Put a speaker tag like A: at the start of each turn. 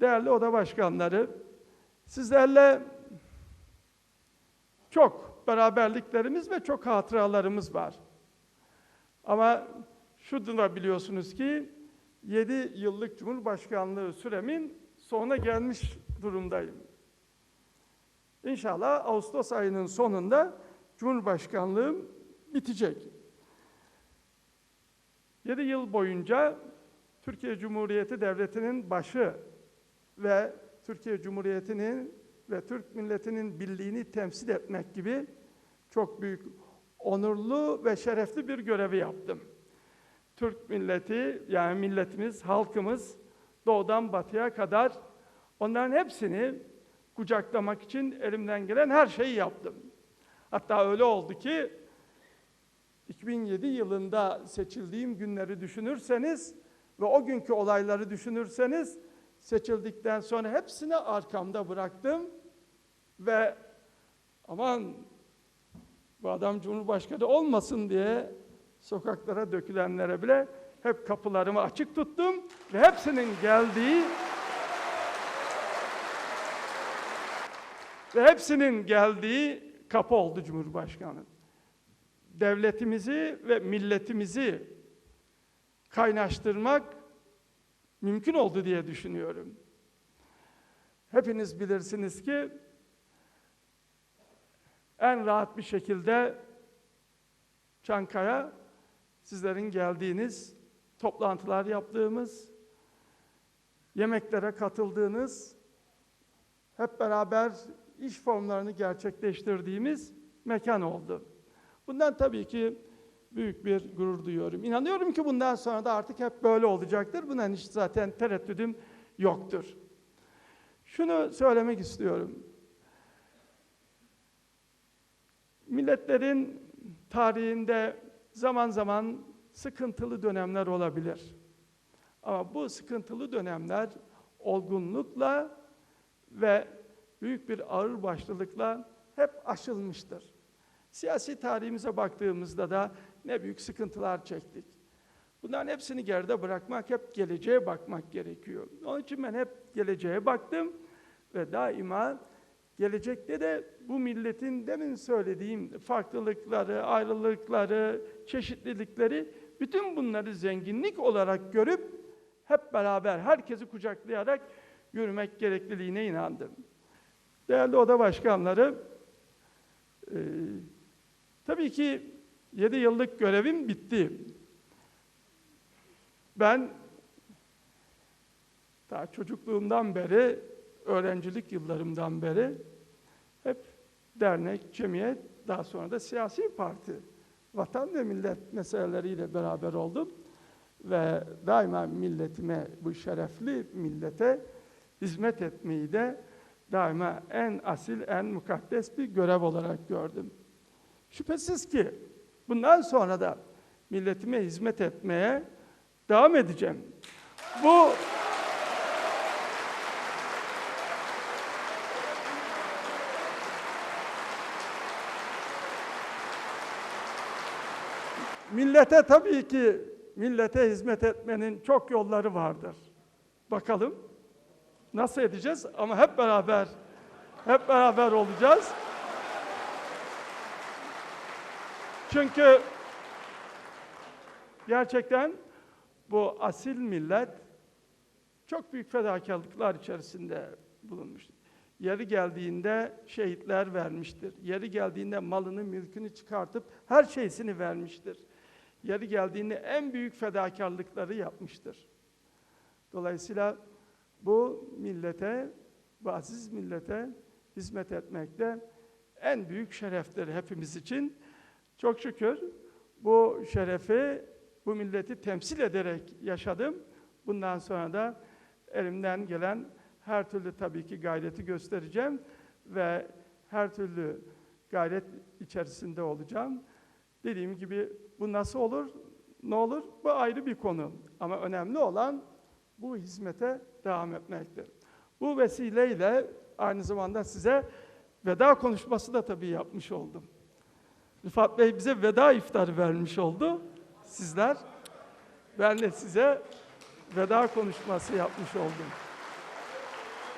A: değerli oda başkanları, sizlerle çok beraberliklerimiz ve çok hatıralarımız var. Ama şunu da biliyorsunuz ki 7 yıllık Cumhurbaşkanlığı süremin sonuna gelmiş durumdayım. İnşallah Ağustos ayının sonunda Cumhurbaşkanlığım bitecek. 7 yıl boyunca Türkiye Cumhuriyeti Devleti'nin başı ve Türkiye Cumhuriyeti'nin ve Türk milletinin birliğini temsil etmek gibi çok büyük onurlu ve şerefli bir görevi yaptım. Türk milleti yani milletimiz, halkımız doğudan batıya kadar onların hepsini kucaklamak için elimden gelen her şeyi yaptım. Hatta öyle oldu ki 2007 yılında seçildiğim günleri düşünürseniz ve o günkü olayları düşünürseniz seçildikten sonra hepsini arkamda bıraktım ve aman bu adam Cumhurbaşkanı olmasın diye sokaklara dökülenlere bile hep kapılarımı açık tuttum ve hepsinin geldiği ve hepsinin geldiği kapı oldu Cumhurbaşkanı. Devletimizi ve milletimizi kaynaştırmak mümkün oldu diye düşünüyorum. Hepiniz bilirsiniz ki en rahat bir şekilde Çankaya sizlerin geldiğiniz, toplantılar yaptığımız, yemeklere katıldığınız, hep beraber iş formlarını gerçekleştirdiğimiz mekan oldu. Bundan tabii ki büyük bir gurur duyuyorum. İnanıyorum ki bundan sonra da artık hep böyle olacaktır. Bundan hiç zaten tereddüdüm yoktur. Şunu söylemek istiyorum. Milletlerin tarihinde zaman zaman sıkıntılı dönemler olabilir. Ama bu sıkıntılı dönemler olgunlukla ve büyük bir ağırbaşlılıkla hep aşılmıştır. Siyasi tarihimize baktığımızda da ne büyük sıkıntılar çektik. Bunların hepsini geride bırakmak, hep geleceğe bakmak gerekiyor. Onun için ben hep geleceğe baktım ve daima gelecekte de bu milletin demin söylediğim farklılıkları, ayrılıkları, çeşitlilikleri, bütün bunları zenginlik olarak görüp hep beraber herkesi kucaklayarak yürümek gerekliliğine inandım. Değerli oda başkanları, tabii ki 7 yıllık görevim bitti. Ben daha çocukluğumdan beri, öğrencilik yıllarımdan beri hep dernek, cemiyet, daha sonra da siyasi parti, vatan ve millet meseleleriyle beraber oldum. Ve daima milletime, bu şerefli millete hizmet etmeyi de daima en asil, en mukaddes bir görev olarak gördüm. Şüphesiz ki bundan sonra da milletime hizmet etmeye devam edeceğim. Bu millete tabii ki millete hizmet etmenin çok yolları vardır. Bakalım nasıl edeceğiz ama hep beraber hep beraber olacağız. Çünkü gerçekten bu asil millet çok büyük fedakarlıklar içerisinde bulunmuştur. Yeri geldiğinde şehitler vermiştir. Yeri geldiğinde malını, mülkünü çıkartıp her şeysini vermiştir. Yeri geldiğinde en büyük fedakarlıkları yapmıştır. Dolayısıyla bu millete, bu aziz millete hizmet etmekte en büyük şereftir hepimiz için. Çok şükür bu şerefi, bu milleti temsil ederek yaşadım. Bundan sonra da elimden gelen her türlü tabii ki gayreti göstereceğim ve her türlü gayret içerisinde olacağım. Dediğim gibi bu nasıl olur, ne olur? Bu ayrı bir konu. Ama önemli olan bu hizmete devam etmektir. Bu vesileyle aynı zamanda size veda konuşması da tabii yapmış oldum. Rıfat Bey bize veda iftarı vermiş oldu. Sizler. Ben de size veda konuşması yapmış oldum.